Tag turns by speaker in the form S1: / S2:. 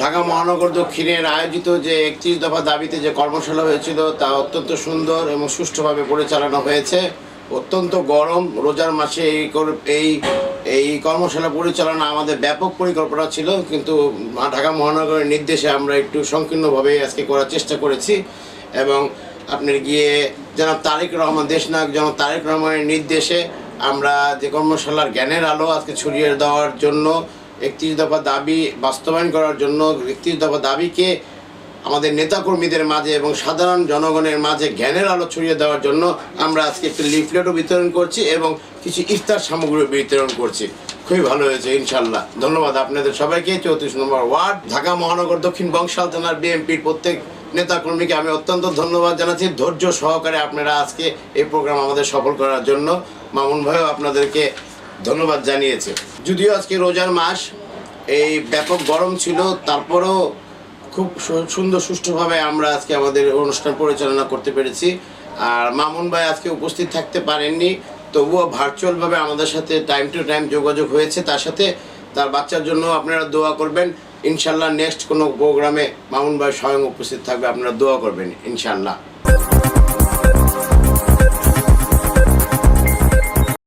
S1: ঢাকা মহানগর দক্ষিণের আয়োজিত যে একত্রিশ দফা দাবিতে যে কর্মশালা হয়েছিল, তা অত্যন্ত সুন্দর এবং সুষ্ঠুভাবে পরিচালনা হয়েছে। অত্যন্ত গরম, রোজার মাসে এই এই কর্মশালা পরিচালনা আমাদের ব্যাপক পরিকল্পনা ছিল, কিন্তু ঢাকা মহানগরের নির্দেশে আমরা একটু সংকীর্ণভাবে আজকে করার চেষ্টা করেছি এবং আপনার গিয়ে জনাব তারেক রহমান দেশনায়ক জনাব তারেক রহমানের নির্দেশে আমরা যে কর্মশালার জ্ঞানের আলো আজকে ছড়িয়ে দেওয়ার জন্য একত্রিশ দফা দাবি বাস্তবায়ন করার জন্য একত্রিশ দফা দাবিকে আমাদের নেতাকর্মীদের মাঝে এবং সাধারণ জনগণের মাঝে জ্ঞানের আলো ছড়িয়ে দেওয়ার জন্য আমরা আজকে একটি লিফলেটও বিতরণ করছি এবং কিছু ইফতার সামগ্রী বিতরণ করছি। খুবই ভালো হয়েছে ইনশাল্লাহ ধন্যবাদ আপনাদের সবাইকে। চৌত্রিশ নম্বর ওয়ার্ড, ঢাকা মহানগর দক্ষিণ বংশাল থানার বিএনপির প্রত্যেক নেতাকর্মীকে আমি অত্যন্ত ধন্যবাদ জানাচ্ছি। ধৈর্য সহকারে আপনারা আজকে এই প্রোগ্রাম আমাদের সফল করার জন্য। মামুন ভাইও আপনাদেরকে ধন্যবাদ জানিয়েছে। যদিও আজকে রোজার মাস, এই ব্যাপক গরম ছিল, তারপরেও খুব সুন্দর সুষ্ঠুভাবে আমরা আজকে আমাদের অনুষ্ঠান পরিচালনা করতে পেরেছি। আর মামুন ভাই আজকে উপস্থিত থাকতে পারেননি, তবুও ভার্চুয়ালভাবে আমাদের সাথে টাইম টু টাইম যোগাযোগ হয়েছে। তার সাথে তার বাচ্চার জন্য আপনারা দোয়া করবেন। ইনশাল্লাহ নেক্সট কোনো প্রোগ্রামে মামুন ভাই স্বয়ং উপস্থিত থাকবে, আপনারা দোয়া করবেন, ইনশাল্লাহ।